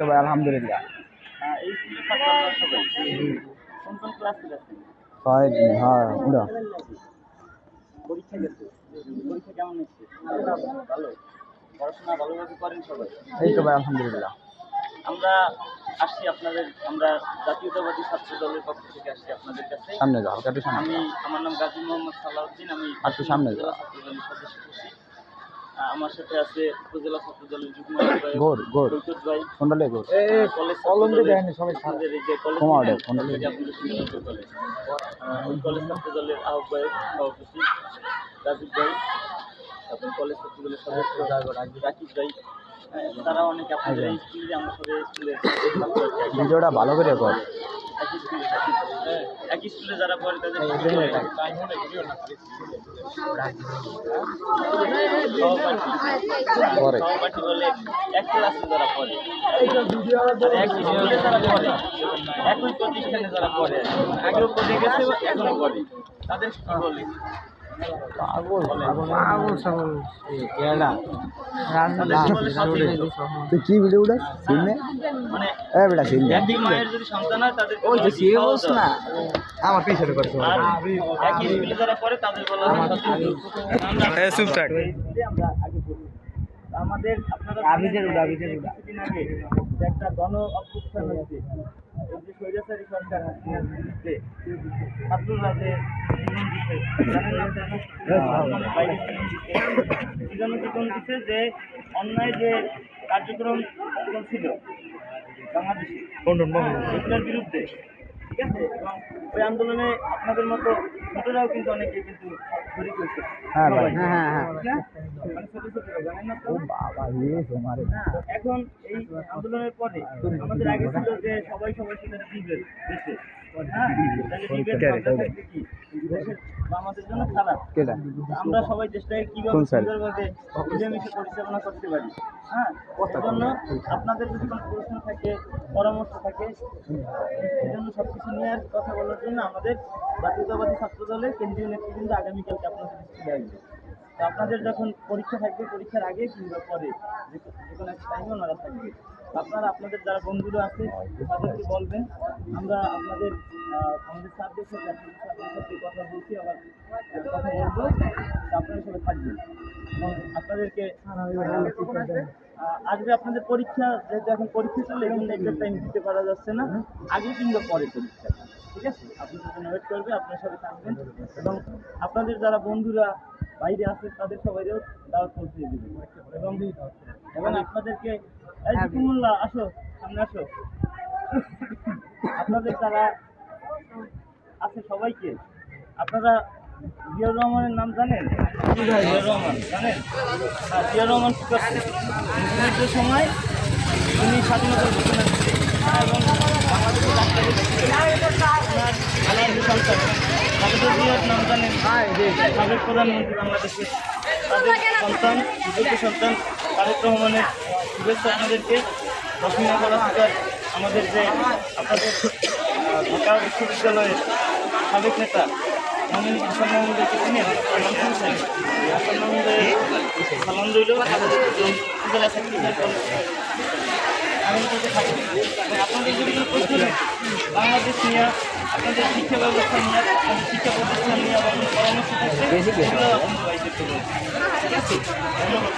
তো ভাই আলহামদুলিল্লাহ। এই হয় হ্যাঁ এই তো ভাই আলহামদুলিল্লাহ। আমরা আসছি আপনাদের আমরা জাতীয়তাবাদী ছাত্র দলের পক্ষ থেকে আসছি আপনাদের কাছে। সামনে যাও হালকা একটু সামনে আমি আমার নাম গাজী মোহাম্মদ সালাউদ্দিন আমি একটু সামনে যাও। ছাত্র দলের সদস্য। আছি আহ, আমার সাথে আছে উপজেলা ছাত্র দলের যুগ্ম গোর গোর। ভাই। গোর। কলেজ কলম দিয়ে ছাত্র দেয়নি সবাই দলের- আমাদের এই যে কলেজ কলেজ। ওই কলেজ ছাত্র দলের আহ্বায়ক সভাপতি রাজীব ভাই তারপর কলেজ ছাত্র দলের সদস্য রাকিব ভাই। তারা অনেক আপনাদের এই স্কুলে আমরা কি। ভিডিওটা ভালো করে কর। একই স্কুলে যারা পড়ে তাদের সহপাঠী বলে এক ক্লাসে যারা পড়ে। একই স্কুলে যারা পড়ে একই প্রতিষ্ঠানে যারা পড়ে আগেও পড়ে গেছে এখনও পড়ে। তাদের কি বলে। কি ভিডিও উঠাস সিনে মানে এ বেটা সিনে হয় না আমার পিছনে করছ। হয়। চুপ থাক। আমরা আগে বলি। আমাদের আপনারা আবিজের উড়া, আবিজের উড়া। কিছুদিন আগে যে একটা গণ অভ্যুত্থান হয়েছে। এই যে স্বৈরাচারী সরকার বিরুদ্ধে ছাত্ররা যে দিচ্ছে জীবন দিচ্ছে যে অন্যায় যে কার্যক্রম চলছিল বাংলাদেশে এগুলোর বিরুদ্ধে ঠিক আছে? এবং ওই আন্দোলনে আপনাদের মতো ছোটরাও কিন্তু অনেকে কিন্তু শরীর হয়েছে হ্যাঁ ভাই। হ্যাঁ, হ্যাঁ, হ্যাঁ। মানে ছোট ছোটরা, জানেন না তো? বাবা ইয়ে তোমার। এখন এই আন্দোলনের পরে আমাদের আগে ছিল যে সবাই সবাই সাথে দিবে দেশে। হ্যাঁ আমাদের জন্য খারাপ আমরা সবাই চেষ্টা করি কীভাবে? সুন্দরভাবে মিলেমিশে পরিচালনা করতে পারি? হ্যাঁ জন্য আপনাদের যদি কোনো প্রশ্ন থাকে পরামর্শ থাকে এই জন্য সব কিছু নিয়ে কথা বলার জন্য আমাদের জাতীয়তাবাদী ছাত্র দলের কেন্দ্রীয় নেতৃবৃন্দ আগামীকালকে আপনাদের স্কুলে আসবে তো আপনাদের যখন পরীক্ষা থাকবে, পরীক্ষার আগে কিংবা পরে, যে কোনো একটা টাইমে ওনারা থাকবে। আপনারা আপনাদের যারা বন্ধুরা আছে, তাদেরকে বলবেন, আমরা আপনাদের আমাদের স্যারদের সাথে আপনাদের সাথে কথা বলছি, আবার কথা বলব আপনারা সবাই থাকবেন। এবং আপনাদেরকে আসবে আপনাদের পরীক্ষা যেহেতু এখন পরীক্ষা চলে এখন এক্সাক্ট টাইম দিতে পারা যাচ্ছে না। আগে কিংবা পরে পরীক্ষা। ঠিক আছে? আপনাদের জন্য ওয়েট করবে, আপনার সাথে থাকবেন এবং আপনাদের যারা বন্ধুরা বাইরে আছে, তাদের সবাইকেও দাওয়াত পৌঁছে দেবেন এবং এবং আপনাদেরকে, এই জিকুমুল্লাহ আসো, সামনে আসো। আপনাদের যারা আছে সবাইকে, আপনারা জিয়াউর রহমানের নাম জানেন? জিয়াউর রহমান, জানেন? হ্যাঁ জিয়াউর রহমান মুক্তিযুদ্ধের সময় উনি স্বাধীনতার ঘোষণা দিচ্ছে এবং বাংলাদেশের যে সন্তান নাম জানেন সাবেক প্রধানমন্ত্রী বাংলাদেশের তাদের সন্তান সুযোগ্য সন্তান তারেক রহমানের শুভেচ্ছা আপনাদেরকে দক্ষিণা পড়াশোনার আমাদের যে আপনাদের ঢাকা বিশ্ববিদ্যালয়ের সাবেক নেতা মামুন হাসান মাহমুদের চিনেন হাসান মাহমুদের সালাম রইল আগামীকালকে থাকবে এবং আপনাদের কোনো প্রশ্ন থাকে বাংলাদেশ নিয়ে আপনাদের শিক্ষা ব্যবস্থা নিয়ে আপনাদের শিক্ষা প্রতিষ্ঠান নিয়ে কোনো পরামর্শ থাকবে সেগুলো আপনাদের। ঠিক আছে ধন্যবাদ।